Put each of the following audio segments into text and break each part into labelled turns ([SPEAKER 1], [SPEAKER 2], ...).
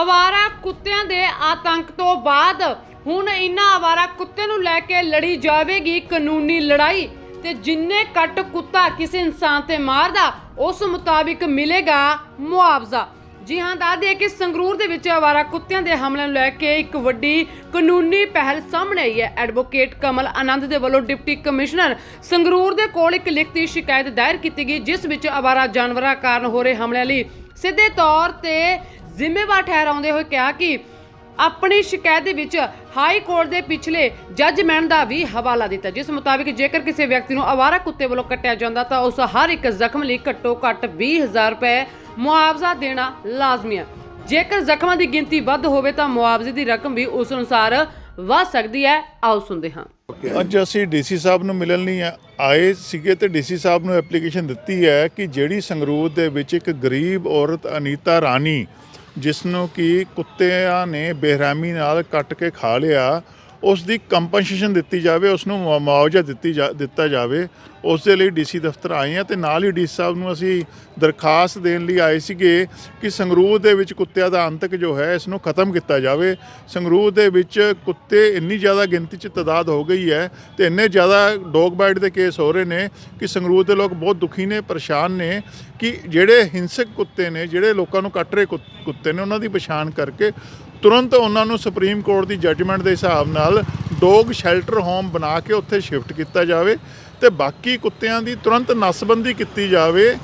[SPEAKER 1] ਆਵਾਰਾ ਕੁੱਤਿਆਂ ਦੇ ਆਤੰਕ ਤੋਂ ਬਾਅਦ ਹੁਣ ਇਨ੍ਹਾਂ ਆਵਾਰਾ ਕੁੱਤੇ ਨੂੰ ਲੈ ਕੇ ਲੜੀ ਜਾਵੇਗੀ ਕਾਨੂੰਨੀ ਲੜਾਈ ਤੇ ਜਿੰਨੇ ਕੱਟ ਕੁੱਤਾ ਕਿਸੇ ਇਨਸਾਨ ਤੇ ਮਾਰਦਾ, ਉਸ ਮੁਤਾਬਿਕ ਮਿਲੇਗਾ ਮੁਆਵਜ਼ਾ। ਜੀ ਹਾਂ, ਦੱਸ ਦਈਏ ਕਿ ਸੰਗਰੂਰ ਦੇ ਵਿੱਚ ਆਵਾਰਾ ਕੁੱਤਿਆਂ ਦੇ ਹਮਲੇ ਨੂੰ ਲੈ ਕੇ ਇੱਕ ਵੱਡੀ ਕਾਨੂੰਨੀ ਪਹਿਲ ਸਾਹਮਣੇ ਆਈ ਹੈ। ਐਡਵੋਕੇਟ ਕਮਲ ਆਨੰਦ ਦੇ ਵੱਲੋਂ ਡਿਪਟੀ ਕਮਿਸ਼ਨਰ ਸੰਗਰੂਰ ਦੇ ਕੋਲ ਇੱਕ ਲਿਖਤੀ ਸ਼ਿਕਾਇਤ ਦਾਇਰ ਕੀਤੀ ਗਈ, ਜਿਸ ਵਿੱਚ ਆਵਾਰਾ ਜਾਨਵਰਾਂ ਕਾਰਨ ਹੋ ਰਹੇ ਹਮਲਿਆਂ ਲਈ ਸਿੱਧੇ ਤੌਰ ਤੇ ਜ਼ਿੰਮੇਵਾਰ ਠਹਿਰਾਉਂਦੇ ਹੋਏ ਕਿਹਾ ਕਿ ਆਪਣੀ ਸ਼ਿਕਾਇਤ ਦੇ ਵਿੱਚ ਹਾਈ ਕੋਰਟ ਦੇ ਪਿਛਲੇ ਜੱਜਮੈਂਟ ਦਾ ਵੀ ਹਵਾਲਾ ਦਿੱਤਾ। ਜਿਸ ਮੁਤਾਬਿਕ ਜੇਕਰ ਕਿਸੇ ਵਿਅਕਤੀ ਨੂੰ ਆਵਾਰਾ ਕੁੱਤੇ ਵੱਲੋਂ ਕੱਟਿਆ ਜਾਂਦਾ ਤਾਂ ਉਸ ਹਰ ਇੱਕ ਜ਼ਖਮ ਲਈ ਘੱਟੋ ਘੱਟ 20000 ਰੁਪਏ ਮੁਆਵਜ਼ਾ ਦੇਣਾ ਲਾਜ਼ਮੀ ਹੈ। ਜੇਕਰ ਜ਼ਖਮਾਂ ਦੀ ਗਿਣਤੀ ਵੱਧ ਹੋਵੇ ਤਾਂ ਮੁਆਵਜ਼ੇ ਦੀ ਰਕਮ ਵੀ ਉਸ ਅਨੁਸਾਰ ਵੱਧ ਸਕਦੀ ਹੈ। ਆਓ ਸੁਣਦੇ ਹਾਂ।
[SPEAKER 2] ਅੱਜ ਅਸੀਂ ਡੀਸੀ ਸਾਹਿਬ ਨੂੰ ਮਿਲਣ ਲਈ ਆਏ ਸੀਗੇ ਤੇ ਡੀਸੀ ਸਾਹਿਬ ਨੂੰ ਐਪਲੀਕੇਸ਼ਨ ਦਿੱਤੀ ਹੈ ਕਿ ਜਿਹੜੀ ਸੰਗਰੂਰ ਦੇ ਵਿੱਚ ਇੱਕ ਗਰੀਬ ਔਰਤ ਅਨੀਤਾ ਰਾਣੀ ਜਿਸ ਨੂੰ ਕਿ ਕੁੱਤਿਆਂ ਨੇ ਬੇਰਹਿਮੀ ਨਾਲ ਕੱਟ ਕੇ ਖਾ ਲਿਆ ਉਸ ਦੀ ਕੰਪਨਸੇਸ਼ਨ ਦਿੱਤੀ ਜਾਵੇ ਉਸ ਨੂੰ ਮੁਆ- ਮੁਆਵਜ਼ਾ ਦਿੱਤੀ ਜਾ- ਦਿੱਤਾ ਜਾਵੇ ਉਸ ਦੇ ਲਈ ਡੀਸੀ ਦਫ਼ਤਰ ਆਏ ਆ ਤੇ ਨਾਲ ਹੀ ਡੀਸੀ ਸਾਹਿਬ ਨੂੰ ਅਸੀਂ ਦਰਖਾਸਤ ਦੇਣ ਲਈ ਆਏ ਸੀਗੇ ਕਿ ਸੰਗਰੂਰ ਦੇ ਵਿੱਚ ਕੁੱਤਿਆਂ ਦਾ ਅੰਤਕ ਜੋ ਹੈ, ਇਸ ਨੂੰ ਖਤਮ ਕੀਤਾ ਜਾਵੇ। ਸੰਗਰੂਰ ਦੇ ਵਿੱਚ ਕੁੱਤੇ ਇੰਨੀ ਜ਼ਿਆਦਾ ਗਿਣਤੀ 'ਚ ਤਾਦਾਦ ਹੋ ਗਈ ਹੈ ਤੇ ਇੰਨੇ ਜ਼ਿਆਦਾ ਡੌਗ ਬਾਈਟ ਦੇ ਕੇਸ ਹੋ ਰਹੇ ਨੇ ਕਿ ਸੰਗਰੂਰ ਦੇ ਲੋਕ ਬਹੁਤ ਦੁਖੀ ਨੇ, ਪਰੇਸ਼ਾਨ ਨੇ ਕਿ ਜਿਹੜੇ ਹਿੰਸਕ ਕੁੱਤੇ ਨੇ, ਜਿਹੜੇ ਲੋਕਾਂ ਨੂੰ ਕੱਟ ਰਹੇ ਕੁੱਤ- ਕੁੱਤੇ ਨੇ, ਉਹਨਾਂ ਦੀ ਪਛਾਣ ਕਰਕੇ ਤੁਰੰਤ ਉਹਨਾਂ ਨੂੰ ਸੁਪਰੀਮ ਕੋਰਟ ਦੀ ਜੱਜਮੈਂਟ ਦੇ ਹਿਸਾਬ ਨਾਲ ਡੌਗ ਸ਼ੈਲਟਰ ਹੋਮ ਬਣਾ ਕੇ ਉੱਥੇ ਸ਼ਿਫਟ ਕੀਤਾ ਜਾਵੇ ਤੇ ਬਾਕੀ ਕੁੱਤਿਆਂ ਦੀ ਤੁਰੰਤ ਨਸਬੰਦੀ ਕੀਤੀ ਜਾਵੇ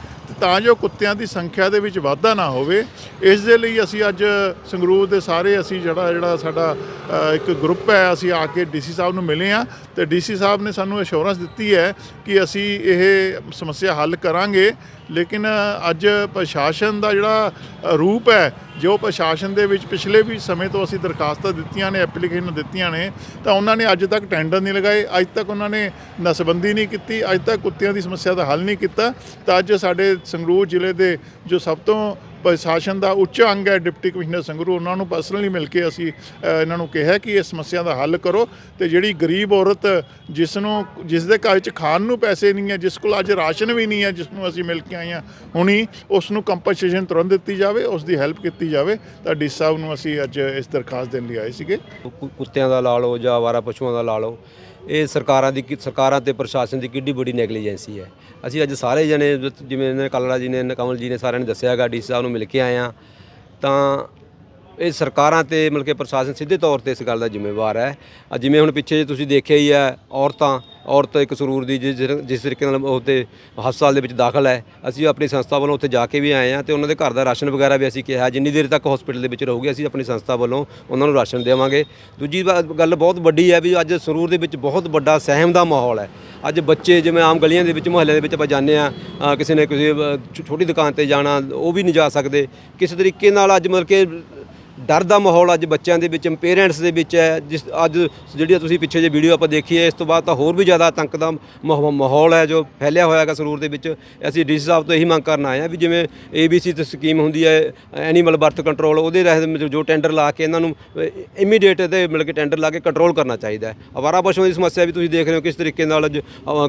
[SPEAKER 2] ਤਾਂ ਜੋ ਕੁੱਤਿਆਂ ਦੀ ਸੰਖਿਆ ਦੇ ਵਿੱਚ ਵਾਧਾ ਨਾ ਹੋਵੇ। ਇਸ ਦੇ ਲਈ ਅਸੀਂ ਅੱਜ ਸੰਗਰੂਰ ਦੇ ਸਾਰੇ ਅਸੀਂ ਜਿਹੜਾ ਜਿਹੜਾ ਸਾਡਾ ਇੱਕ ਗਰੁੱਪ ਹੈ, ਅਸੀਂ ਆ ਕੇ ਡੀਸੀ ਸਾਹਿਬ ਨੂੰ ਮਿਲੇ ਆ ਤੇ ਡੀਸੀ ਸਾਹਿਬ ਨੇ ਸਾਨੂੰ ਅਸ਼ੋਰੈਂਸ ਦਿੱਤੀ ਹੈ ਕਿ ਅਸੀਂ ਇਹ ਸਮੱਸਿਆ ਹੱਲ ਕਰਾਂਗੇ। ਲੇਕਿਨ ਅੱਜ ਪ੍ਰਸ਼ਾਸਨ ਦਾ ਜਿਹੜਾ ਰੂਪ ਹੈ, ਜੋ ਪ੍ਰਸ਼ਾਸਨ ਦੇ ਵਿੱਚ ਪਿਛਲੇ ਵੀ ਸਮੇਂ ਤੋਂ ਅਸੀਂ ਦਰਖਾਸਤਾਂ ਦਿੱਤੀਆਂ ਨੇ, ਐਪਲੀਕੇਸ਼ਨ ਦਿੱਤੀਆਂ ਨੇ, ਤਾਂ ਉਹਨਾਂ ਨੇ ਅੱਜ ਤੱਕ ਟੈਂਡਰ ਨਹੀਂ ਲਗਾਏ, ਅੱਜ ਤੱਕ ਉਹਨਾਂ ਨੇ ਨਸਬੰਦੀ ਨਹੀਂ ਕੀਤੀ, ਅੱਜ ਤੱਕ ਕੁੱਤਿਆਂ ਦੀ ਸਮੱਸਿਆ ਦਾ ਹੱਲ ਨਹੀਂ ਕੀਤਾ, ਤਾਂ ਅੱਜ ਸਾਡੇ ਸੰਗਰੂਰ ਜ਼ਿਲ੍ਹੇ ਦੇ ਜੋ ਸਭ ਤੋਂ ਪ੍ਰਸ਼ਾਸਨ ਦਾ ਉੱਚ ਅੰਗ ਹੈ, ਡਿਪਟੀ ਕਮਿਸ਼ਨਰ ਸੰਗਰੂ ਉਹਨਾਂ ਨੂੰ ਪਰਸਨਲੀ ਮਿਲ ਕੇ ਅਸੀਂ ਇਹਨਾਂ ਨੂੰ ਕਿਹਾ ਕਿ ਇਸ ਸਮੱਸਿਆ ਦਾ ਹੱਲ ਕਰੋ ਤੇ ਜਿਹੜੀ ਗਰੀਬ ਔਰਤ ਜਿਸ ਨੂੰ ਜਿਸ ਦੇ ਘਰ 'ਚ ਖਾਣ ਨੂੰ ਪੈਸੇ ਨਹੀਂ ਹੈ, ਜਿਸ ਕੋਲ ਅੱਜ ਰਾਸ਼ਨ ਵੀ ਨਹੀਂ ਹੈ ਜਿਸ ਨੂੰ ਅਸੀਂ ਮਿਲ ਕੇ ਆਏ ਹਾਂ, ਹੁਣੀ ਉਸ ਨੂੰ ਕੰਪਨਸੇਸ਼ਨ ਤੁਰੰਤ ਦਿੱਤੀ ਜਾਵੇ ਉਸ ਦੀ ਹੈਲਪ ਕੀਤੀ ਜਾਵੇ, ਤਾਂ ਡੀ ਸਾਹਿਬ ਨੂੰ ਅਸੀਂ ਅੱਜ ਇਸ ਦਰਖਾਸਤ ਦੇਣ ਲਈ ਆਏ ਸੀਗੇ।
[SPEAKER 3] ਕੁੱਤਿਆਂ ਦਾ ਲਾ ਲਓ ਜਾਂ ਆਵਾਰਾ ਪਸ਼ੂਆਂ ਦਾ ਲਾ ਲਓ ਇਹ ਸਰਕਾਰਾਂ ਦੀ ਕਿ- ਸਰਕਾਰਾਂ ਤੇ ਪ੍ਰਸ਼ਾਸਨ ਦੀ ਕਿੱਡੀ ਵੱਡੀ ਨੈਗਲੀਜੈਂਸੀ ਹੈ। ਅਸੀਂ ਅੱਜ ਸਾਰੇ ਜਣੇ ਜ- ਜਿਵੇਂ ਇਹਨੇ ਕਾਲੜਾ ਜੀ ਨੇ, ਕਮਲ ਜੀ ਨੇ ਸਾਰਿਆਂ ਨੇ ਦੱਸਿਆ ਹੈਗਾ ਡੀ ਸਾਹਿਬ ਨੂੰ ਮਿਲ ਕੇ ਆਏ ਆ ਤਾਂ ਇਹ ਸਰਕਾਰਾਂ ਤੇ ਮਿਲ ਕੇ ਪ੍ਰਸ਼ਾਸਨ ਸਿੱਧੇ ਤੌਰ ਤੇ ਇਸ ਗੱਲ ਦਾ ਜ਼ਿੰਮੇਵਾਰ ਹੈ। ਆ ਜਿਵੇਂ ਹੁਣ ਪਿੱਛੇ ਜੇ ਤੁਸੀਂ ਦੇਖਿਆ ਹੀ ਹੈ, ਔਰਤਾਂ, ਔਰਤ ਇੱਕ ਸਰੂਰ ਦੀ ਜਿਸ ਜਿਸ ਤਰੀਕੇ ਨਾਲ ਉਹ ਤੇ ਹਸਪਤਾਲ ਦੇ ਵਿੱਚ ਦਾਖਲ ਹੈ। ਅਸੀਂ ਆਪਣੀ ਸੰਸਥਾ ਵੱਲੋਂ ਉੱਥੇ ਜਾ ਕੇ ਵੀ ਆਏ ਆ ਤੇ ਉਹਨਾਂ ਦੇ ਘਰ ਦਾ ਰਾਸ਼ਨ ਵਗੈਰਾ ਵੀ ਅਸੀਂ ਕਿਹਾ ਜਿੰਨੀ ਦੇਰ ਤੱਕ ਹਸਪੀਟਲ ਦੇ ਵਿੱਚ ਰਹੂਗੀ, ਅਸੀਂ ਆਪਣੀ ਸੰਸਥਾ ਵੱਲੋਂ ਉਹਨਾਂ ਨੂੰ ਰਾਸ਼ਨ ਦੇਵਾਂਗੇ। ਦੂਜੀ ਗੱਲ ਬਹੁਤ ਵੱਡੀ ਹੈ ਵੀ ਅੱਜ ਸਰੂਰ ਦੇ ਵਿੱਚ ਬਹੁਤ ਵੱਡਾ ਸਹਿਮ ਦਾ ਮਾਹੌਲ ਹੈ। ਅੱਜ ਬੱਚੇ ਜਿਵੇਂ ਆਮ ਗਲੀਆਂ ਦੇ ਵਿੱਚ ਮੁਹੱਲਿਆਂ ਦੇ ਵਿੱਚ ਆਪਾਂ ਜਾਂਦੇ ਆ ਕਿਸੇ ਨੇ ਕਿਸੇ ਛੋਟੀ ਦੁਕਾਨ ਤੇ ਜਾਣਾ, ਉਹ ਵੀ ਨਹੀਂ ਜਾ ਸਕਦੇ। ਕਿਸ ਤਰੀਕੇ ਨਾਲ ਅੱਜ ਮਤਲਬ ਕਿ ਡਰ ਦਾ ਮਾਹੌਲ ਅੱਜ ਬੱਚਿਆਂ ਦੇ ਵਿੱਚ ਪੇਰੈਂਟਸ ਦੇ ਵਿੱਚ ਹੈ, ਜਿਸ ਅੱਜ ਜਿਹੜੀ ਤੁਸੀਂ ਪਿੱਛੇ ਜੇ ਵੀਡੀਓ ਆਪਾਂ ਦੇਖੀ ਹੈ ਇਸ ਤੋਂ ਬਾਅਦ ਤਾਂ ਹੋਰ ਵੀ ਜ਼ਿਆਦਾ ਆਤੰਕ ਦਾ ਮਾਹੌ- ਮਾਹੌਲ ਹੈ ਜੋ ਫੈਲਿਆ ਹੋਇਆ ਹੈਗਾ ਸਰੂਰ ਦੇ ਵਿੱਚ। ਅਸੀਂ ਡੀਸੀ ਸਾਹਿਬ ਤੋਂ ਇਹੀ ਮੰਗ ਕਰਨ ਆਏ ਆ ਵੀ ਜਿਵੇਂ ਏਬੀਸੀ ਤੇ ਸਕੀਮ ਹੁੰਦੀ ਹੈ ਐਨੀਮਲ ਬਰਥ ਕੰਟਰੋਲ ਉਹਦੇ ਰਹਿਤ ਜੋ ਟੈਂਡਰ ਲਾ ਕੇ ਇਹਨਾਂ ਨੂੰ ਇਮੀਡੀਏਟ ਤੇ ਮਿਲ ਕੇ ਟੈਂਡਰ ਲਾ ਕੇ ਕੰਟਰੋਲ ਕਰਨਾ ਚਾਹੀਦਾ ਹੈ। ਅਵਾਰਾ ਪਸ਼ੂਆਂ ਦੀ ਸਮੱਸਿਆ ਵੀ ਤੁਸੀਂ ਦੇਖ ਰਹੇ ਹੋ ਕਿਸ ਤਰੀਕੇ ਨਾਲ ਅੱਜ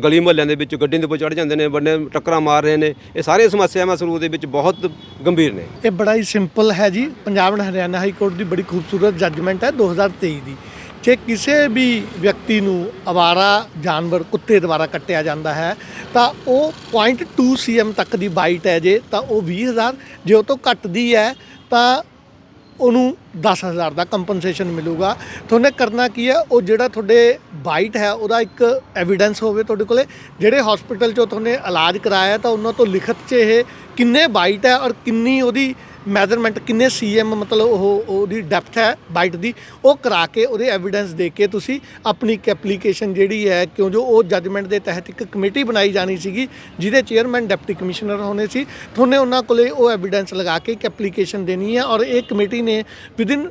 [SPEAKER 3] ਗਲੀ ਮੁਹੱਲਿਆਂ ਦੇ ਵਿੱਚ ਗੱਡੀਆਂ ਦੇ ਉੱਪਰ ਚੜ ਜਾਂਦੇ ਨੇ ਵੱਡੇ ਟੱਕਰਾਂ ਮਾਰ ਰਹੇ ਨੇ। ਇਹ ਸਾਰੀਆਂ ਸਮੱਸਿਆਵਾਂ ਸਰੂਰ ਦੇ ਵਿੱਚ ਬਹੁਤ ਗੰਭੀਰ ਨੇ।
[SPEAKER 4] ਇਹ ਬੜਾ ਹੀ ਸਿੰਪਲ ਹੈ ਜੀ। ਪੰਜਾਬ ਹਰਿਆਣਾ ਹਰਿਆਣਾ ਹਾਈ ਕੋਰਟ ਦੀ ਬੜੀ ਖੂਬਸੂਰਤ ਜੱਜਮੈਂਟ ਹੈ 2023 ਦੀ ਜੇ ਕਿਸੇ ਵੀ ਵਿਅਕਤੀ ਨੂੰ ਅਵਾਰਾ ਜਾਨਵਰ, ਕੁੱਤੇ ਦੁਆਰਾ ਕੱਟਿਆ ਜਾਂਦਾ ਹੈ, ਤਾਂ ਉਹ 0.2 ਸੀਐਮ ਤੱਕ ਦੀ ਬਾਈਟ ਹੈ ਜੇ, ਤਾਂ ਉਹ 20000 ਜੇ ਉਹ ਤੋਂ ਘੱਟ ਦੀ ਹੈ, ਤਾਂ ਉਹਨੂੰ 10000 ਦਾ ਕੰਪਨਸੇਸ਼ਨ ਮਿਲੂਗਾ। ਤੁਹਾਨੂੰ ਕਰਨਾ ਕੀ ਹੈ, ਉਹ ਜਿਹੜਾ ਤੁਹਾਡੇ ਬਾਈਟ ਹੈ, ਉਹਦਾ ਇੱਕ ਐਵੀਡੈਂਸ ਹੋਵੇ ਤੁਹਾਡੇ ਕੋਲੇ, ਜਿਹੜੇ ਹਸਪੀਟਲ 'ਚੋਂ ਤੁਹਾਨੇ ਇਲਾਜ ਕਰਾਇਆ, ਤਾਂ ਉਹਨਾਂ ਤੋਂ ਲਿਖਤ 'ਚ ਇਹ ਕਿੰਨੇ ਬਾਈਟ ਹੈ ਔਰ ਕਿੰਨੀ ਉਹਦੀ ਮੈਜ਼ਰਮੈਂਟ ਕਿੰਨੇ ਸੀਐਮ ਮਤਲਬ ਉਹ, ਉਹਦੀ ਡੈਪਥ ਹੈ ਬਾਈਟ ਦੀ, ਉਹ ਕਰਾ ਕੇ ਉਹਦੇ ਐਵੀਡੈਂਸ ਦੇ ਕੇ ਤੁਸੀਂ ਆਪਣੀ ਇੱਕ ਐਪਲੀਕੇਸ਼ਨ ਜਿਹੜੀ ਹੈ, ਕਿਉਂ ਜੋ ਉਹ ਜੱਜਮੈਂਟ ਦੇ ਤਹਿਤ ਇੱਕ ਕਮੇਟੀ ਬਣਾਈ ਜਾਣੀ ਸੀਗੀ, ਜਿਹਦੇ ਚੇਅਰਮੈਨ ਡਿਪਟੀ ਕਮਿਸ਼ਨਰ ਹੋਣੇ ਸੀ ਤੁਹਾਨੇ ਉਹਨਾਂ ਕੋਲੇ ਉਹ ਐਵੀਡੈਂਸ ਲਗਾ ਕੇ ਇੱਕ ਐਪਲੀਕੇਸ਼ਨ ਦੇਣੀ ਹੈ ਔਰ ਇਹ ਕਮੇਟੀ ਨੇ ਵਿਦਿਨ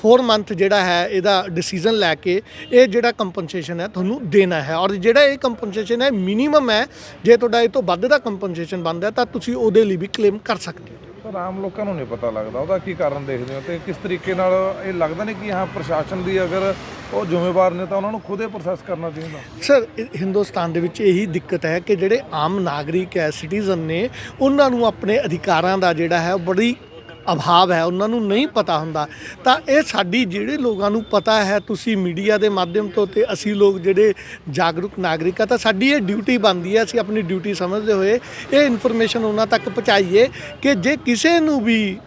[SPEAKER 4] 4 ਮੰਥ ਜਿਹੜਾ ਹੈ, ਇਹਦਾ ਡਿਸੀਜਨ ਲੈ ਕੇ ਇਹ ਜਿਹੜਾ ਕੰਪਨਸੇਸ਼ਨ ਹੈ ਤੁਹਾਨੂੰ ਦੇਣਾ ਹੈ। ਔਰ ਜਿਹੜਾ ਇਹ ਕੰਪਨਸੇਸ਼ਨ ਹੈ ਮਿਨੀਮਮ ਹੈ, ਜੇ ਤੁਹਾਡਾ ਇਹ ਤੋਂ ਵੱਧ ਦਾ ਕੰਪਨਸੇਸ਼ਨ ਬਣਦਾ ਤਾਂ ਤੁਸੀਂ ਉਹਦੇ ਲਈ ਵੀ ਕਲੇਮ ਕਰ ਸਕਦੇ ਹੋ।
[SPEAKER 5] ਪਰ ਆਮ ਲੋਕਾਂ ਨੂੰ ਨਹੀਂ ਪਤਾ ਲੱਗਦਾ, ਉਹਦਾ ਕੀ ਕਾਰਨ ਦੇਖਦੇ ਹੋ ਤੇ ਕਿਸ ਤਰੀਕੇ ਨਾਲ ਇਹ ਲੱਗਦਾ ਨਹੀਂ ਕਿ ਹਾਂ ਪ੍ਰਸ਼ਾਸਨ ਦੀ ਅਗਰ ਉਹ ਜ਼ਿੰਮੇਵਾਰ ਨੇ ਤਾਂ ਉਹਨਾਂ ਨੂੰ ਖੁਦ ਹੀ ਪ੍ਰੋਸੈਸ ਕਰਨਾ ਚਾਹੀਦਾ?
[SPEAKER 4] ਸਰ ਹਿੰਦੁਸਤਾਨ ਦੇ ਵਿੱਚ ਇਹੀ ਦਿੱਕਤ ਹੈ ਕਿ ਜਿਹੜੇ ਆਮ ਨਾਗਰਿਕ ਹੈ ਸਿਟੀਜ਼ਨ ਨੇ, ਉਹਨਾਂ ਨੂੰ ਆਪਣੇ ਅਧਿਕਾਰਾਂ ਦਾ ਜਿਹੜਾ ਹੈ, ਉਹ ਬੜੀ ਅਭਾਵ ਹੈ, ਉਹਨਾਂ ਨੂੰ ਨਹੀਂ ਪਤਾ ਹੁੰਦਾ। ਤਾਂ ਇਹ ਸਾਡੀ ਜਿਹੜੇ ਲੋਕਾਂ ਨੂੰ ਪਤਾ ਹੈ, ਤੁਸੀਂ ਮੀਡੀਆ ਦੇ ਮਾਧਿਅਮ ਤੋਂ ਤੇ ਅਸੀਂ ਲੋਕ ਜਿਹੜੇ ਜਾਗਰੂਕ ਨਾਗਰਿਕ ਆ, ਤਾਂ ਸਾਡੀ ਇਹ ਡਿਊਟੀ ਬਣਦੀ ਹੈ, ਅਸੀਂ ਆਪਣੀ ਡਿਊਟੀ ਸਮਝਦੇ ਹੋਏ ਇਹ ਇਨਫੋਰਮੇਸ਼ਨ ਉਹਨਾਂ ਤੱਕ ਪਹੁੰਚਾਈਏ ਕਿ ਜੇ ਕਿਸੇ ਨੂੰ ਵੀ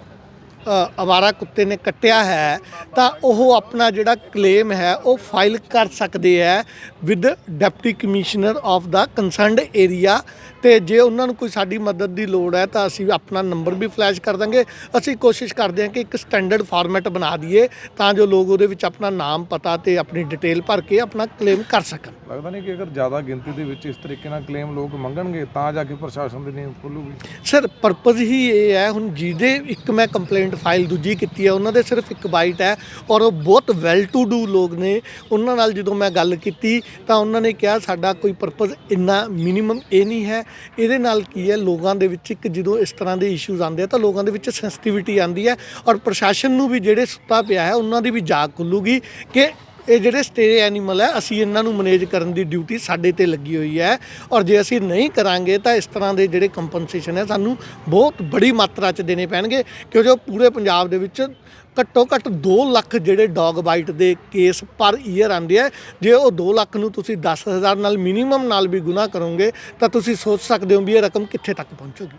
[SPEAKER 4] ਅਵਾਰਾ ਕੁੱਤੇ ਨੇ ਕੱਟਿਆ ਹੈ ਤਾਂ ਉਹ ਆਪਣਾ ਜਿਹੜਾ ਕਲੇਮ ਹੈ ਉਹ ਫਾਈਲ ਕਰ ਸਕਦੇ ਹੈ ਵਿਦ ਡਿਪਟੀ ਕਮਿਸ਼ਨਰ ਆਫ ਦਾ ਕੰਸਰਨਡ ਏਰੀਆ ਤੇ ਜੇ ਉਹਨਾਂ ਨੂੰ ਕੋਈ ਸਾਡੀ ਮਦਦ ਦੀ ਲੋੜ ਹੈ ਤਾਂ ਅਸੀਂ ਆਪਣਾ ਨੰਬਰ ਵੀ ਫਲੈਸ਼ ਕਰ ਦਾਂਗੇ। ਅਸੀਂ ਕੋਸ਼ਿਸ਼ ਕਰਦੇ ਹਾਂ ਕਿ ਇੱਕ ਸਟੈਂਡਰਡ ਫਾਰਮੈਟ ਬਣਾ ਦਈਏ ਤਾਂ ਜੋ ਲੋਕ ਉਹਦੇ ਵਿੱਚ ਆਪਣਾ ਨਾਮ ਪਤਾ ਤੇ ਆਪਣੀ ਡਿਟੇਲ ਭਰ ਕੇ ਆਪਣਾ ਕਲੇਮ ਕਰ ਸਕਣ।
[SPEAKER 5] ਲੱਗਦਾ ਨਹੀਂ ਕਿ ਅਗਰ ਜ਼ਿਆਦਾ ਗਿਣਤੀ ਦੇ ਵਿੱਚ ਇਸ ਤਰੀਕੇ ਨਾਲ ਕਲੇਮ ਲੋਕ ਮੰਗਣਗੇ ਤਾਂ ਜਾ ਕੇ ਪ੍ਰਸ਼ਾਸਨ ਦੀ ਨੀਂਦ ਖੁੱਲੂਗੀ।
[SPEAKER 4] ਸਰ ਪਰਪਸ ਹੀ ਇਹ ਹੈ ਹੁਣ ਜਿਹਦੇ ਇੱਕ ਮੈਂ ਕੰਪਲੇਂਟ ਫਾਈਲ ਦੂਜੀ ਕੀਤੀ ਹੈ, ਉਹਨਾਂ ਦੇ ਸਿਰਫ ਇੱਕ ਬਾਈਟ ਹੈ ਔਰ ਉਹ ਬਹੁਤ ਵੈਲ ਟੂ ਡੂ ਲੋਕ ਨੇ। ਉਹਨਾਂ ਨਾਲ ਜਦੋਂ ਮੈਂ ਗੱਲ ਕੀਤੀ ਤਾਂ ਉਹਨਾਂ ਨੇ ਕਿਹਾ, ਸਾਡਾ ਕੋਈ ਪਰਪਸ ਇੰਨਾ ਮਿਨੀਮਮ ਇਹ ਨਹੀਂ ਹੈ। ਇਹਦੇ ਨਾਲ ਕੀ ਹੈ, ਲੋਕਾਂ ਦੇ ਵਿੱਚ ਇੱਕ ਜਦੋਂ ਇਸ ਤਰ੍ਹਾਂ ਦੇ ਇਸ਼ੂਜ਼ ਆਉਂਦੇ ਆ ਤਾਂ ਲੋਕਾਂ ਦੇ ਵਿੱਚ ਸੈਂਸਿਟੀਵਿਟੀ ਆਉਂਦੀ ਹੈ ਔਰ ਪ੍ਰਸ਼ਾਸਨ ਨੂੰ ਵੀ ਜਿਹੜੇ ਸੁੱਤਾ ਪਿਆ ਹੈ, ਉਹਨਾਂ ਦੀ ਵੀ ਜਾਗ ਖੁੱਲੂਗੀ ਕਿ ਇਹ ਜਿਹੜੇ ਸਟੇ ਐਨੀਮਲ ਹੈ, ਅਸੀਂ ਇਹਨਾਂ ਨੂੰ ਮੈਨੇਜ ਕਰਨ ਦੀ ਡਿਊਟੀ ਸਾਡੇ ਤੇ ਲੱਗੀ ਹੋਈ ਹੈ। ਔਰ ਜੇ ਅਸੀਂ ਨਹੀਂ ਕਰਾਂਗੇ, ਤਾਂ ਇਸ ਤਰ੍ਹਾਂ ਦੇ ਜਿਹੜੇ ਕੰਪਨਸੇਸ਼ਨ ਹੈ, ਸਾਨੂੰ ਬਹੁਤ ਬੜੀ ਮਾਤਰਾ 'ਚ ਦੇਣੇ ਪੈਣਗੇ। ਕਿਉਂਕਿ ਉਹ ਪੂਰੇ ਪੰਜਾਬ ਦੇ ਵਿੱਚ ਘੱਟੋ ਘੱਟ 2 ਲੱਖ ਜਿਹੜੇ ਡੌਗ ਬਾਈਟ ਦੇ ਕੇਸ ਪਰ ਈਅਰ ਆਉਂਦੇ ਆ। ਜੇ ਉਹ 2 ਲੱਖ ਨੂੰ ਤੁਸੀਂ 10000 ਨਾਲ ਮਿਨੀਮਮ ਨਾਲ ਵੀ ਗੁਨਾ ਕਰੋਗੇ, ਤਾਂ ਤੁਸੀਂ ਸੋਚ ਸਕਦੇ ਹੋ ਵੀ ਇਹ ਰਕਮ ਕਿੱਥੇ ਤੱਕ ਪਹੁੰਚੂਗੀ।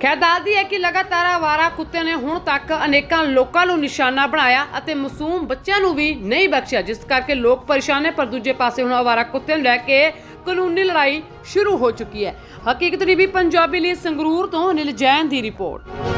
[SPEAKER 1] ਖੈਰ ਦੱਸਦੀ ਹੈ ਕਿ ਲਗਾਤਾਰ ਆਵਾਰਾ ਕੁੱਤੇ ਨੇ ਹੁਣ ਤੱਕ ਅਨੇਕਾਂ ਲੋਕਾਂ ਨੂੰ ਨਿਸ਼ਾਨਾ ਬਣਾਇਆ ਅਤੇ ਮਾਸੂਮ ਬੱਚਿਆਂ ਨੂੰ ਵੀ ਨਹੀਂ ਬਖਸ਼ਿਆ, ਜਿਸ ਕਰਕੇ ਲੋਕ ਪਰੇਸ਼ਾਨ ਨੇ। ਪਰ ਦੂਜੇ ਪਾਸੇ ਹੁਣ ਆਵਾਰਾ ਕੁੱਤੇ ਨੂੰ ਲੈ ਕੇ ਕਾਨੂੰਨੀ ਲੜਾਈ ਸ਼ੁਰੂ ਹੋ ਚੁੱਕੀ ਹੈ। ਹਕੀਕਤ ਟੀਵੀ ਪੰਜਾਬੀ ਲਈ ਸੰਗਰੂਰ ਤੋਂ ਅਨਿਲ ਜੈਨ ਦੀ ਰਿਪੋਰਟ।